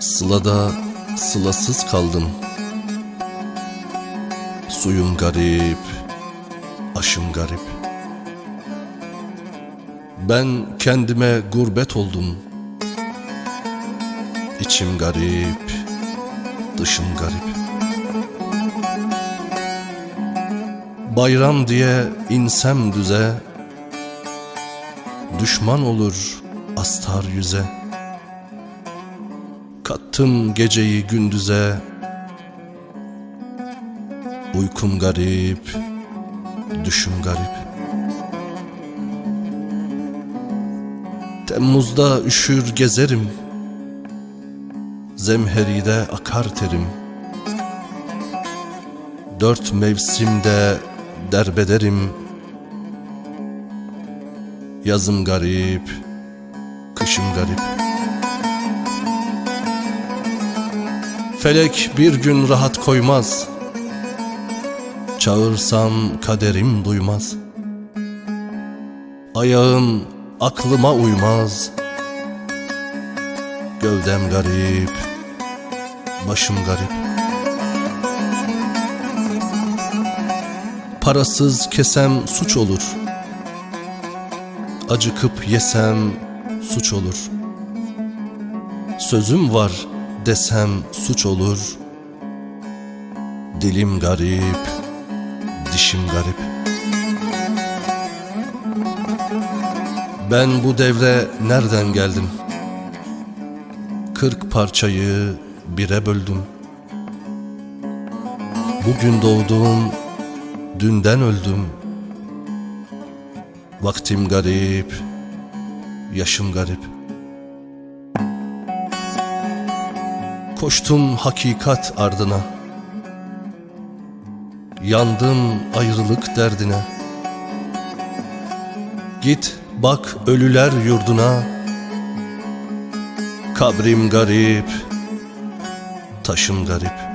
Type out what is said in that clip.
Sılada sılasız kaldım. Suyum garip, aşım garip. Ben kendime gurbet oldum. İçim garip, dışım garip. Bayram diye insem düze, düşman olur astar yüze. Kattım geceyi gündüze, uykum garip, düşüm garip. Temmuz'da üşür gezerim, zemheride akar terim. Dört mevsimde derbederim, yazım garip, kışım garip. Felek bir gün rahat koymaz, çağırsam kaderim duymaz. Ayağım aklıma uymaz. Gövdem garip Başım garip. Parasız kesem suç olur. Acıkıp yesem suç olur. Sözüm var desem suç olur Dilim garip Dişim garip Ben bu devre nereden geldim? Kırk parçayı bire böldüm. Bugün doğdum, dünden öldüm. Vaktim garip, yaşım garip. Koştum hakikat ardına. Yandım ayrılık derdine. Git bak ölüler yurduna Kabrim garip Taşım garip